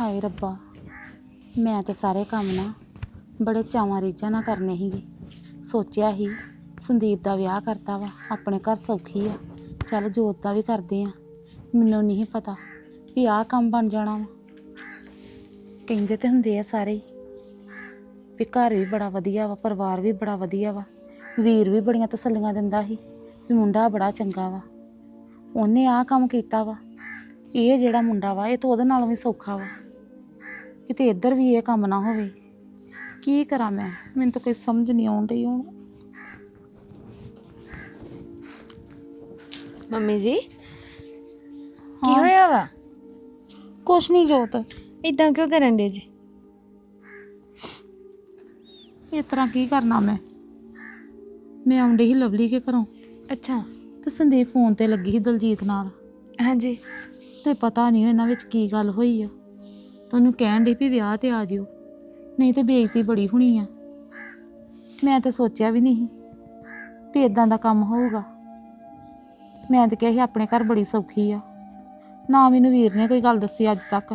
ਹਾਏ ਰੱਬਾ, ਮੈਂ ਤੇ ਸਾਰੇ ਕੰਮ ਨਾ ਬੜੇ ਚਾਵਾਂ ਰੀਝਾਂ ਨਾਲ ਕਰਨੇ ਸੀਗੇ। ਸੋਚਿਆ ਸੀ, ਸੰਦੀਪ ਦਾ ਵਿਆਹ ਕਰਤਾ ਵਾ, ਆਪਣੇ ਘਰ ਸੌਖੀ ਆ। ਚੱਲ ਜੋਤ ਦਾ ਵੀ ਕਰਦੇ ਆ। ਮੈਨੂੰ ਨਹੀਂ ਪਤਾ ਵੀ ਆਹ ਕੰਮ ਬਣ ਜਾਣਾ ਵਾ। ਕਹਿੰਦੇ ਤੇ ਹੁੰਦੇ ਆ ਸਾਰੇ ਹੀ ਵੀ ਘਰ ਵੀ ਬੜਾ ਵਧੀਆ ਵਾ, ਪਰਿਵਾਰ ਵੀ ਬੜਾ ਵਧੀਆ ਵਾ। ਵੀਰ ਵੀ ਬੜੀਆਂ ਤਸੱਲੀਆਂ ਦਿੰਦਾ ਸੀ ਵੀ ਮੁੰਡਾ ਬੜਾ ਚੰਗਾ ਵਾ। ਉਹਨੇ ਆਹ ਕੰਮ ਕੀਤਾ ਵਾ। ਇਹ ਜਿਹੜਾ ਮੁੰਡਾ ਵਾ, ਇਹ ਤਾਂ ਉਹਦੇ ਨਾਲੋਂ ਵੀ ਸੌਖਾ ਵਾ। ਕਿਤੇ ਇੱਧਰ ਵੀ ਇਹ ਕੰਮ ਨਾ ਹੋਵੇ। ਕੀ ਕਰਾਂ ਮੈਂ? ਮੈਨੂੰ ਤਾਂ ਕੋਈ ਸਮਝ ਨਹੀਂ ਆਉਣ ਡਈ ਹੁਣ। ਮੰਮੀ ਜੀ ਕੀ ਹੋਇਆ ਵਾ? ਕੁਛ ਨਹੀਂ ਜੋਤ। ਇਦਾਂ ਕਿਉਂ ਕਰਨ ਦੇ ਜੀ? ਇਸ ਤਰ੍ਹਾਂ ਕੀ ਕਰਨਾ ਮੈਂ? ਮੈਂ ਆਉਂਦੇ ਹੀ ਲਵਲੀ ਕੇ ਘਰੋਂ। ਅੱਛਾ। ਤੇ ਸੰਦੀਪ ਫੋਨ ਤੇ ਲੱਗੀ ਸੀ ਦਲਜੀਤ ਨਾਲ। ਹਾਂਜੀ। ਤੇ ਪਤਾ ਨਹੀਂ ਇਹਨਾਂ ਵਿੱਚ ਕੀ ਗੱਲ ਹੋਈ ਆ। ਤੁਹਾਨੂੰ ਕਹਿਣ ਡਈ ਵੀ ਵਿਆਹ ਤੇ ਆ ਜਿਓ। ਨਹੀਂ ਤੇ ਬੇਇੱਜ਼ਤੀ ਬੜੀ ਹੋਣੀ ਆ। ਮੈਂ ਤਾਂ ਸੋਚਿਆ ਵੀ ਨਹੀਂ ਵੀ ਇਦਾਂ ਦਾ ਕੰਮ ਹੋਊਗਾ। ਮੈਂ ਤਾਂ ਕਿਹਾ ਸੀ ਆਪਣੇ ਘਰ ਬੜੀ ਸੌਖੀ ਆ। ਨਾ ਮੈਨੂੰ ਵੀਰ ਨੇ ਕੋਈ ਗੱਲ ਦੱਸੀ ਅੱਜ ਤੱਕ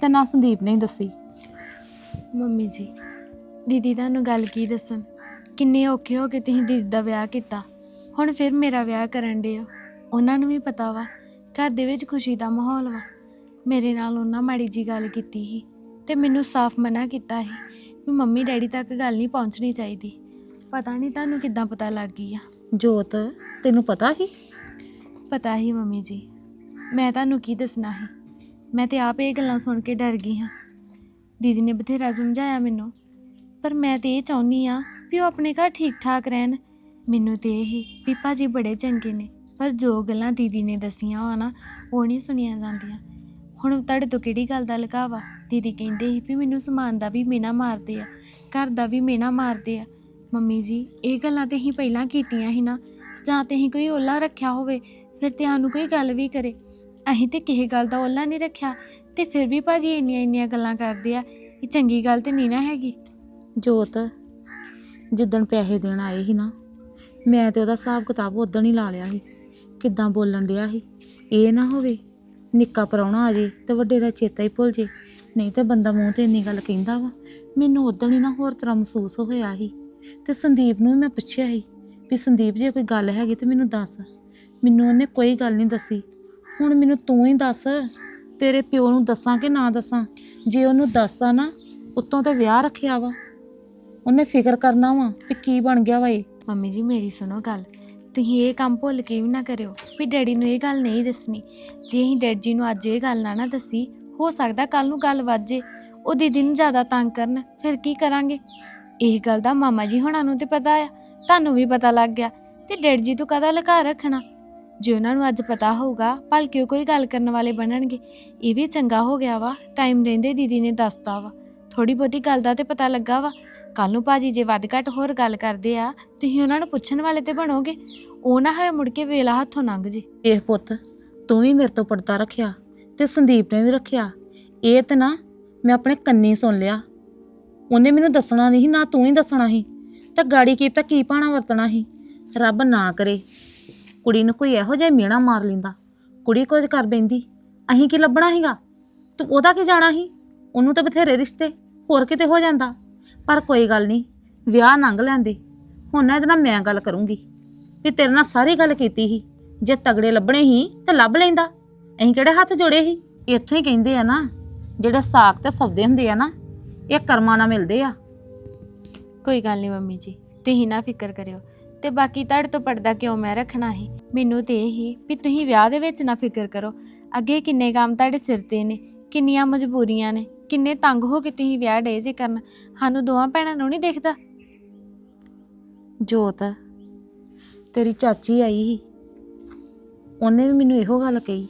ਤੇ ਨਾ ਸੰਦੀਪ ਨੇ ਹੀ ਦੱਸੀ। ਮੰਮੀ ਜੀ, ਦੀਦੀ ਤੁਹਾਨੂੰ ਗੱਲ ਕੀ ਦੱਸਣ? ਕਿੰਨੇ ਔਖੇ ਹੋ ਕੇ ਤੁਸੀਂ ਦੀਦੀ ਦਾ ਵਿਆਹ ਕੀਤਾ। ਹੁਣ ਫਿਰ ਮੇਰਾ ਵਿਆਹ ਕਰਨ ਦੇ ਹੋ। ਉਹਨਾਂ ਨੂੰ ਵੀ ਪਤਾ ਵਾ, ਘਰ ਦੇ ਵਿੱਚ ਖੁਸ਼ੀ ਦਾ ਮਾਹੌਲ ਵਾ। ਮੇਰੇ ਨਾਲ ਉਹਨਾਂ ਮਾੜੀ ਜੀ ਗੱਲ ਕੀਤੀ ਸੀ ਤੇ ਮੈਨੂੰ ਸਾਫ਼ ਮਨਾ ਕੀਤਾ ਸੀ ਵੀ ਮੰਮੀ ਡੈਡੀ ਤੱਕ ਗੱਲ ਨਹੀਂ ਪਹੁੰਚਣੀ ਚਾਹੀਦੀ। ਪਤਾ ਨਹੀਂ ਤੁਹਾਨੂੰ ਕਿੱਦਾਂ ਪਤਾ ਲੱਗ ਗਈ ਆ। ਜੋਤ ਤੈਨੂੰ ਪਤਾ ਸੀ? ਪਤਾ ਹੀ ਮੰਮੀ ਜੀ। ਮੈਂ ਤੁਹਾਨੂੰ ਕੀ ਦੱਸਣਾ ਹੈ ਮੈਂ ਤੇ ਆਪ ਇਹ ਗੱਲਾਂ ਸੁਣ ਕੇ ਡਰ ਗਈ ਹਾਂ। ਦੀਦੀ ਨੇ ਬਥੇਰਾ ਸਮਝਾਇਆ ਮੈਨੂੰ ਪਰ ਮੈਂ ਤੇ ਇਹ ਚਾਹੁੰਦੀ ਆ ਵੀ ਉਹ ਆਪਣੇ ਘਰ ਠੀਕ ਠਾਕ ਰਹਿਣ। ਮੈਨੂੰ ਤੇ ਇਹ ਹੀ ਵੀ ਭਾਜੀ ਬੜੇ ਚੰਗੇ ਨੇ ਪਰ ਜੋ ਗੱਲਾਂ ਦੀਦੀ ਨੇ ਦਸੀਆਂ ਵਾ ਨਾ ਉਹ ਨਹੀਂ ਸੁਣੀਆਂ ਜਾਂਦੀਆਂ। ਹੁਣ ਤੁਹਾਡੇ ਤੋਂ ਕਿਹੜੀ ਗੱਲ ਦਾ ਲਗਾਵਾ? ਦੀਦੀ ਕਹਿੰਦੇ ਸੀ ਵੀ ਮੈਨੂੰ ਸਮਾਨ ਦਾ ਵੀ ਮੇਨਾ ਮਾਰਦੇ ਆ, ਘਰ ਦਾ ਵੀ ਮੇਨਾ ਮਾਰਦੇ ਆ। ਮੰਮੀ ਜੀ, ਇਹ ਗੱਲਾਂ ਤੇ ਹੀ ਪਹਿਲਾਂ ਕੀਤੀਆਂ ਸੀ ਨਾ, ਜਾਂ ਤੇ ਹੀ ਕੋਈ ਓਲਾ ਰੱਖਿਆ ਹੋਵੇ, ਫਿਰ ਤੇ ਸਾਨੂੰ ਕੋਈ ਗੱਲ ਵੀ ਕਰੇ। ਅਸੀਂ ਤੇ ਕਿਸੇ ਗੱਲ ਦਾ ਓਲਾ ਨਹੀਂ ਰੱਖਿਆ, ਤੇ ਫਿਰ ਵੀ ਭਾਜੀ ਇੰਨੀਆਂ ਇੰਨੀਆਂ ਗੱਲਾਂ ਕਰਦੇ ਆ, ਇਹ ਚੰਗੀ ਗੱਲ ਤੇ ਨਹੀਂ ਨਾ ਹੈਗੀ। ਜੋਤ, ਜਿੱਦਣ ਪੈਸੇ ਦੇਣ ਆਏ ਸੀ ਨਾ, ਮੈਂ ਤੇ ਉਹਦਾ ਹਿਸਾਬ ਕਿਤਾਬ ਉਦੋਂ ਹੀ ਲਾ ਲਿਆ ਸੀ। ਕਿੱਦਾਂ ਬੋਲਣ ਡਿਆ ਸੀ? ਇਹ ਨਾ ਹੋਵੇ ਨਿੱਕਾ ਪਰਾਉਣਾ ਆ ਜੇ ਤੇ ਵੱਡੇ ਦਾ ਚੇਤਾ ਹੀ ਭੁੱਲ ਜੇ। ਨਹੀਂ ਤਾਂ ਬੰਦਾ ਮੂੰਹ ਤੇ ਇੰਨੀ ਗੱਲ ਕਹਿੰਦਾ ਵਾ, ਮੈਨੂੰ ਉਦੋਂ ਹੀ ਨਾ ਹੋਰ ਤਰ੍ਹਾਂ ਮਹਿਸੂਸ ਹੋਇਆ ਸੀ। ਤੇ ਸੰਦੀਪ ਨੂੰ ਵੀ ਮੈਂ ਪੁੱਛਿਆ ਸੀ ਵੀ ਸੰਦੀਪ ਜੇ ਕੋਈ ਗੱਲ ਹੈਗੀ ਤੇ ਮੈਨੂੰ ਦੱਸ। ਮੈਨੂੰ ਉਹਨੇ ਕੋਈ ਗੱਲ ਨਹੀਂ ਦੱਸੀ। ਹੁਣ ਮੈਨੂੰ ਤੂੰ ਹੀ ਦੱਸ, ਤੇਰੇ ਪਿਓ ਨੂੰ ਦੱਸਾਂ ਕਿ ਨਾ ਦੱਸਾਂ? ਜੇ ਉਹਨੂੰ ਦੱਸਾਂ ਨਾ, ਉੱਤੋਂ ਤੇ ਵਿਆਹ ਰੱਖਿਆ ਵਾ। ਉਹਨੇ ਫਿਕਰ ਕਰਨਾ ਵਾ ਵੀ ਕੀ ਬਣ ਗਿਆ ਵਾ ਇਹ। ਮੰਮੀ ਜੀ, ਮੇਰੀ ਸੁਣੋ ਗੱਲ। ਤੁਸੀਂ ਇਹ ਕੰਮ ਭੁੱਲ ਕੇ ਵੀ ਨਾ ਕਰਿਓ ਵੀ ਡੈਡੀ ਨੂੰ ਇਹ ਗੱਲ ਨਹੀਂ ਦੱਸਣੀ। ਜੇ ਅਸੀਂ ਡੈਡ ਜੀ ਨੂੰ ਅੱਜ ਇਹ ਗੱਲ ਨਾ ਨਾ ਦੱਸੀ, ਹੋ ਸਕਦਾ ਕੱਲ ਨੂੰ ਗੱਲ ਵਾਜੇ ਉਹ ਦੀਦੀ ਨੂੰ ਜ਼ਿਆਦਾ ਤੰਗ ਕਰਨ, ਫਿਰ ਕੀ ਕਰਾਂਗੇ? ਇਹ ਗੱਲ ਦਾ ਮਾਮਾ ਜੀ ਹੁਣਾਂ ਨੂੰ ਤੇ ਪਤਾ ਆ, ਤੁਹਾਨੂੰ ਵੀ ਪਤਾ ਲੱਗ ਗਿਆ ਤੇ ਡੈਡ ਜੀ ਤੋਂ ਕਦਾ ਲਗਾ ਰੱਖਣਾ? ਜੇ ਉਹਨਾਂ ਨੂੰ ਅੱਜ ਪਤਾ ਹੋਊਗਾ, ਭਲਕੇ ਉਹ ਕੋਈ ਗੱਲ ਕਰਨ ਵਾਲੇ ਬਣਨਗੇ। ਇਹ ਵੀ ਚੰਗਾ ਹੋ ਗਿਆ ਵਾ ਟਾਈਮ ਰਹਿੰਦੇ ਦੀਦੀ ਨੇ ਦੱਸਤਾ ਵਾ। ਥੋੜੀ ਬਹੁਤੀ ਗੱਲ ਦਾ ਤੇ ਪਤਾ ਲੱਗਾ ਵਾ। ਕੱਲ ਨੂੰ ਭਾਜੀ ਜੇ ਵੱਧ ਘੱਟ ਹੋਰ ਗੱਲ ਕਰਦੇ ਆ ਤੁਸੀਂ ਉਹਨਾਂ ਨੂੰ ਪੁੱਛਣ ਵਾਲੇ ਤੇ ਬਣੋਗੇ। ਉਹ ਨਾ ਹੋਏ ਮੁੜ ਕੇ ਵੇਲਾ ਹੱਥੋਂ ਲੰਘ ਜੇ। ਇਹ ਪੁੱਤ ਤੂੰ ਵੀ ਮੇਰੇ ਤੋਂ ਪਰਦਾ ਰੱਖਿਆ ਤੇ ਸੰਦੀਪ ਨੇ ਵੀ ਰੱਖਿਆ। ਇਹ ਤੇ ਨਾ ਮੈਂ ਆਪਣੇ ਕੰਨੀ ਸੁਣ ਲਿਆ। ਉਹਨੇ ਮੈਨੂੰ ਦੱਸਣਾ ਨਹੀਂ ਸੀ, ਨਾ ਤੂੰ ਹੀ ਦੱਸਣਾ ਸੀ। ਤਾਂ ਗਾੜੀ ਕੀ ਤਾਂ ਕੀ ਪਾਣਾ ਵਰਤਣਾ ਸੀ? ਰੱਬ ਨਾ ਕਰੇ। ਕੁੜੀ ਨੂੰ ਕੋਈ ਇਹੋ ਜਿਹਾ ਮੇਣਾ ਮਾਰ ਲਿੰਦਾ। ਕੁੜੀ ਕੁਝ ਕਰ ਬੈਂਦੀ। ਅਹੀਂ ਕੀ ਲੱਭਣਾ ਸੀਗਾ? ਤੂੰ ਉਹਦਾ ਕੀ ਜਾਣਾ ਸੀ? ਉਹਨੂੰ ਤਾਂ ਬਥੇਰੇ ਰਿਸ਼ਤੇ ਹੋਰ ਕਿਤੇ ਹੋ ਜਾਂਦਾ। ਪਰ ਕੋਈ ਗੱਲ ਨਹੀਂ, ਵਿਆਹ ਨੰਗ ਲੈਂਦੇ। ਹੁਣ ਨਾ ਇਹਦੇ ਨਾਲ ਮੈਂ ਗੱਲ ਕਰੂੰਗੀ ਵੀ ਤੇਰੇ ਨਾਲ ਸਾਰੀ ਗੱਲ ਕੀਤੀ ਸੀ। ਜੇ ਤਗੜੇ ਲੱਭਣੇ ਹੀ ਤਾਂ ਲੱਭ ਲੈਂਦਾ। ਅਸੀਂ ਕਿਹੜੇ ਹੱਥ ਜੋੜੇ ਸੀ? ਇੱਥੋਂ ਹੀ ਕਹਿੰਦੇ ਆ ਨਾ, ਜਿਹੜੇ ਸਾਖ ਤੇ ਸੌਦੇ ਹੁੰਦੇ ਆ ਨਾ, ਇਹ ਕਰਮਾਂ ਨਾਲ ਮਿਲਦੇ ਆ। ਕੋਈ ਗੱਲ ਨਹੀਂ ਮੰਮੀ ਜੀ, ਤੁਸੀਂ ਨਾ ਫਿਕਰ ਕਰਿਓ। ਤੇ ਬਾਕੀ ਤੁਹਾਡੇ ਤੋਂ ਪਰਦਾ ਕਿਉਂ ਮੈਂ ਰੱਖਣਾ ਸੀ? ਮੈਨੂੰ ਤੇ ਇਹ ਹੀ ਵੀ ਤੁਸੀਂ ਵਿਆਹ ਦੇ ਵਿੱਚ ਨਾ ਫਿਕਰ ਕਰੋ। ਅੱਗੇ ਕਿੰਨੇ ਕੰਮ ਤੁਹਾਡੇ ਸਿਰ ਤੇ ਨੇ, ਕਿੰਨੀਆਂ ਮਜਬੂਰੀਆਂ ਨੇ। ਕਿੰਨੇ ਤੰਗ ਹੋ ਕੇ ਤੁਸੀਂ ਵਿਆਹ ਡੇ ਜੇ ਕਰਨ? ਸਾਨੂੰ ਦੋਵਾਂ ਭੈਣਾਂ ਨੂੰ ਨਹੀਂ ਦੇਖਦਾ? ਜੋਤ, ਤੇਰੀ ਚਾਚੀ ਆਈ ਸੀ। ਉਹਨੇ ਵੀ ਮੈਨੂੰ ਇਹੋ ਗੱਲ ਕਹੀ।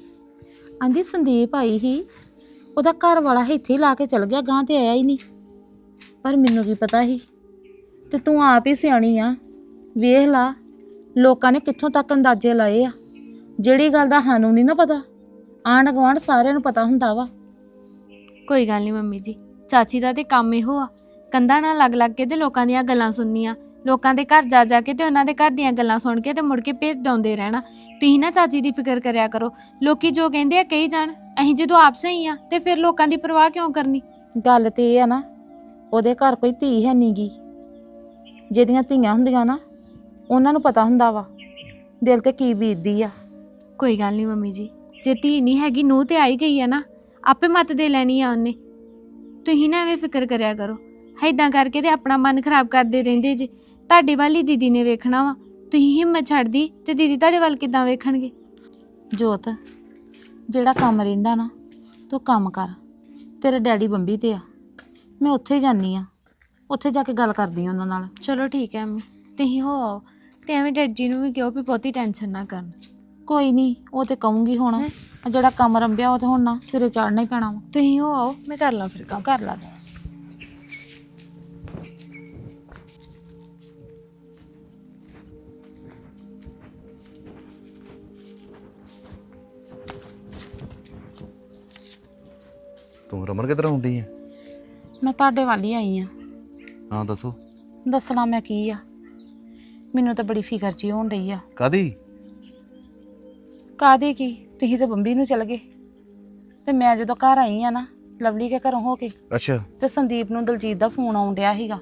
ਆਂਦੀ ਸੰਦੀਪ ਆਈ ਸੀ। ਉਹਦਾ ਘਰ ਵਾਲਾ ਇੱਥੇ ਹੀ ਲਾ ਕੇ ਚਲ ਗਿਆ ਗਾਂ ਤੇ ਆਇਆ ਹੀ ਨਹੀਂ। ਪਰ ਮੈਨੂੰ ਕੀ ਪਤਾ ਸੀ? ਤੇ ਤੂੰ ਆਪ ਹੀ ਸਿਆਣੀ ਆ। ਵੇਖ ਲਾ, ਲੋਕਾਂ ਨੇ ਕਿੱਥੋਂ ਤੱਕ ਅੰਦਾਜ਼ੇ ਲਾਏ ਆ? ਜਿਹੜੀ ਗੱਲ ਦਾ ਸਾਨੂੰ ਨਹੀਂ ਨਾ ਪਤਾ। ਆਂਢ ਗੁਆਂਢ ਸਾਰਿਆਂ ਨੂੰ ਪਤਾ ਹੁੰਦਾ ਵਾ। ਕੋਈ ਗੱਲ ਨਹੀਂ ਮੰਮੀ ਜੀ। ਚਾਚੀ ਦਾ ਤੇ ਕੰਮ ਇਹੋ ਆ। ਕੰਧਾਂ ਨਾਲ ਲੱਗ ਲੱਗ ਕੇ ਤੇ ਲੋਕਾਂ ਦੀਆਂ ਗੱਲਾਂ ਸੁਣਨੀਆਂ। ਲੋਕਾਂ ਦੇ ਘਰ ਜਾ ਜਾ ਕੇ ਤੇ ਉਹਨਾਂ ਦੇ ਘਰ ਦੀਆਂ ਗੱਲਾਂ ਸੁਣ ਕੇ ਤੇ ਮੁੜ ਕੇ ਭੇਜ ਡਾਉਂਦੇ ਰਹਿਣਾ। ਤੁਸੀਂ ਨਾ ਚਾਚੀ ਦੀ ਫਿਕਰ ਕਰਿਆ ਕਰੋ। ਲੋਕੀ ਜੋ ਕਹਿੰਦੇ ਆ ਕਹੀ ਜਾਣ। ਅਸੀਂ ਜਦੋਂ ਆਪ ਸਹੀ ਆ ਤੇ ਫਿਰ ਲੋਕਾਂ ਦੀ ਪਰਵਾਹ ਕਿਉਂ ਕਰਨੀ? ਗੱਲ ਤੇ ਇਹ ਆ ਨਾ ਉਹਦੇ ਘਰ ਕੋਈ ਧੀ ਹੈ ਨੀਗੀ ਜਿਹਦੀਆਂ ਧੀਆਂ ਹੁੰਦੀਆਂ ਨਾ ਉਹਨਾਂ ਨੂੰ ਪਤਾ ਹੁੰਦਾ ਵਾ ਦਿਲ ਤੇ ਕੀ ਬੀਤਦੀ ਆ। ਕੋਈ ਗੱਲ ਨਹੀਂ ਮੰਮੀ ਜੀ। ਜੇ ਧੀ ਨਹੀਂ ਹੈਗੀ ਨੂੰ ਤੇ ਆਈ ਗਈ ਆ ਨਾ ਆਪੇ ਮਤ ਦੇ ਲੈਣੀ ਆ ਉਹਨੇ। ਤੁਸੀਂ ਨਾ ਐਵੇਂ ਫਿਕਰ ਕਰਿਆ ਕਰੋ। ਐਦਾਂ ਕਰਕੇ ਤੇ ਆਪਣਾ ਮਨ ਖਰਾਬ ਕਰਦੇ ਰਹਿੰਦੇ ਜੇ। ਤੁਹਾਡੇ ਵੱਲ ਦੀਦੀ ਨੇ ਵੇਖਣਾ ਵਾ। ਤੁਸੀਂ ਹਿੰਮਤ ਛੱਡਦੀ ਤੇ ਦੀਦੀ ਤੁਹਾਡੇ ਵੱਲ ਕਿੱਦਾਂ ਵੇਖਣਗੇ? ਜੋਤ ਜਿਹੜਾ ਕੰਮ ਰਹਿੰਦਾ ਨਾ ਤੂੰ ਕੰਮ ਕਰ। ਤੇਰੇ ਡੈਡੀ ਬੰਬੀ ਤੇ ਆ। ਮੈਂ ਉੱਥੇ ਹੀ ਜਾਨੀ ਆ। ਉੱਥੇ ਜਾ ਕੇ ਗੱਲ ਕਰਦੀ ਆ ਉਹਨਾਂ ਨਾਲ। ਚਲੋ ਠੀਕ ਹੈ ਮੰਮੀ। ਤੁਸੀਂ ਹੋ ਆਓ ਤੇ ਐਵੇਂ ਡੈਡ ਜੀ ਨੂੰ ਵੀ ਕਿਹਾ ਵੀ ਬਹੁਤੀ ਟੈਨਸ਼ਨ ਨਾ ਕਰਨ। ਕੋਈ ਨਹੀਂ ਉਹ ਤੇ ਕਹੂੰਗੀ ਹੁਣ। ਆਹ ਜਿਹੜਾ ਕੰਮ ਰੰਭਿਆ ਉਹ ਤੇ ਹੁਣ ਨਾ ਸਿਰੇ ਚੜਨਾ ਹੀ ਪੈਣਾ ਵਾ। ਤੁਸੀਂ ਹੋ ਆਓ ਮੈਂ ਕਰ ਲਾਂ ਫਿਰ ਕੰਮ। ਕਰ ਲਾ ਤੂੰ ਰਮਨ ਕਿੱਧਰ ਆਉਂਦੀ ਹੈ ਮੈਂ ਤੁਹਾਡੇ ਵੱਲ ਹੀ ਆਈ ਆ। ਹਾਂ ਦੱਸੋ। ਦੱਸਣਾ ਮੈਂ ਕੀ ਆ? ਮੈਨੂੰ ਤਾਂ ਬੜੀ ਫਿਕਰ ਜੀ ਹੋਣ ਰਹੀ ਆ। ਕਾਦੀ ਕਾਦੀ ਕੀ? ਤੁਸੀਂ ਤਾਂ ਬੰਬੀ ਨੂੰ ਚਲ ਗਏ। ਤੇ ਮੈਂ ਜਦੋਂ ਘਰ ਆਈ ਆ ਨਾ ਲਵਲੀ ਕੇ ਘਰੋਂ ਹੋ ਕੇ ਅੱਛਾ। ਤੇ ਸੰਦੀਪ ਨੂੰ ਦਲਜੀਤ ਦਾ ਫੋਨ ਆਉਣ ਡਿਆ ਸੀਗਾ।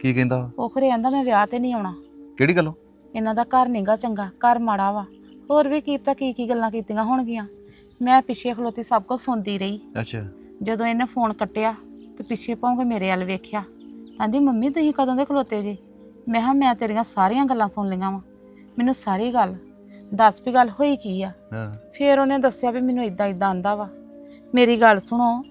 ਕੀ ਕਹਿੰਦਾ? ਉਹ ਖਰੇ ਆਂਦਾ ਮੈਂ ਵਿਆਹ ਤੇ ਨਹੀਂ ਆਉਣਾ। ਕਿਹੜੀ ਗੱਲੋਂ? ਇਹਨਾਂ ਦਾ ਘਰ ਨਹੀਂਗਾ ਚੰਗਾ ਘਰ ਮਾੜਾ ਵਾ। ਹੋਰ ਵੀ ਕੀ ਪਤਾ ਕੀ ਕੀ ਗੱਲਾਂ ਕੀਤੀਆਂ ਹੋਣਗੀਆਂ। ਮੈਂ ਪਿੱਛੇ ਖਲੋਤੀ ਸਭ ਕੁਝ ਸੁਣਦੀ ਰਹੀ। ਅੱਛਾ। ਜਦੋਂ ਇਹਨੇ ਫੋਨ ਕੱਟਿਆ ਤੇ ਪਿੱਛੇ ਪਾਉਂ ਕੇ ਮੇਰੇ ਵੱਲ ਵੇਖਿਆ। ਕਹਿੰਦੀ ਮੰਮੀ ਤੁਸੀਂ ਕਦੋਂ ਦੇ ਖਲੋਤੇ ਜੇ? ਮੈਂ ਕਿਹਾ ਮੈਂ ਤੇਰੀਆਂ ਸਾਰੀਆਂ ਗੱਲਾਂ ਸੁਣ ਲਈਆਂ ਵਾ। ਮੈਨੂੰ ਸਾਰੀ ਗੱਲ ਦੱਸ ਵੀ ਗੱਲ ਹੋਈ ਕੀ ਆ? ਹਾਂ। ਫਿਰ ਉਹਨੇ ਦੱਸਿਆ ਵੀ ਮੈਨੂੰ ਇਦਾਂ ਇਦਾਂ ਆਂਦਾ ਵਾ। ਮੇਰੀ ਗੱਲ ਸੁਣੋ